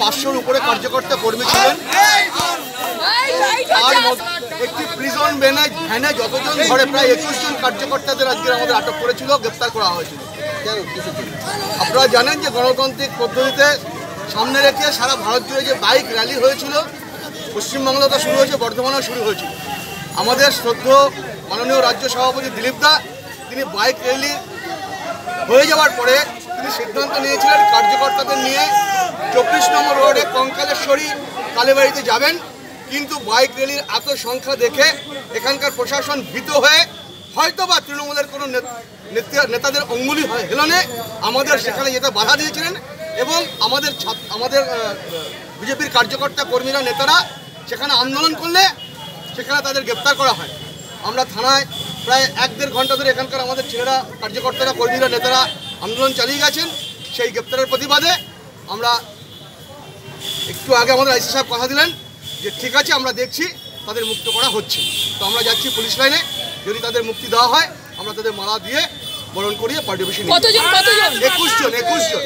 পাঁচশোর উপরে কার্যকর্তা কর্মী ছিলেন। তার একটি প্রিজন ভ্যানে ভ্যানে যতজন ধরে, প্রায় একুশ জন কার্যকর্তাদের আজকে আমাদের আটক করেছিল, গ্রেপ্তার করা হয়েছিল। আপনারা জানেন যে গণতান্ত্রিক পদ্ধতিতে সামনে রেখে সারা ভারত জুড়ে যে বাইক র্যালি হয়েছিল পশ্চিমবাংলাতে শুরু হয়েছে, বর্ধমানেও শুরু হয়েছিল। আমাদের শ্রদ্ধ মাননীয় রাজ্য সভাপতি দিলীপ দা, তিনি বাইক র্যালি হয়ে যাওয়ার পরে তিনি সিদ্ধান্ত নিয়েছিলেন, কার্যকর্তাদের নিয়ে চব্বিশ নম্বর রোডে কঙ্কালেশ্বরী কালীবাড়িতে যাবেন। কিন্তু বাইক র্যালির এত সংখ্যা দেখে এখানকার প্রশাসন ভীত হয়ে হয়তো বা তৃণমূলের কোনো নেত- নেতা- নেতাদের অঙ্গুলি হেলনে আমাদের সেখানে যেতে বাধা দিয়েছিলেন এবং আমাদের আমাদের বিজেপির কার্যকর্তা কর্মীরা, নেতারা সেখানে আন্দোলন করলে সেখানে তাদের গ্রেপ্তার করা হয়। আমরা থানায় প্রায় এক দেড় ঘণ্টা ধরে এখানকার আমাদের ছেলেরা, কার্যকর্তারা, কর্মীরা, নেতারা আন্দোলন চালিয়ে গেছেন সেই গ্রেপ্তারের প্রতিবাদে আমরা একটু আগে আমাদের আইসি সাহেব কথা দিলেন যে ঠিক আছে আমরা দেখছি তাদের মুক্ত করা হচ্ছে। তো আমরা যাচ্ছি পুলিশ লাইনে যদি তাদের মুক্তি দেওয়া হয় আমরা তাদের মারা দিয়ে বরণ করিয়ে পার্টি অফিসে একুশ জন একুশ জন।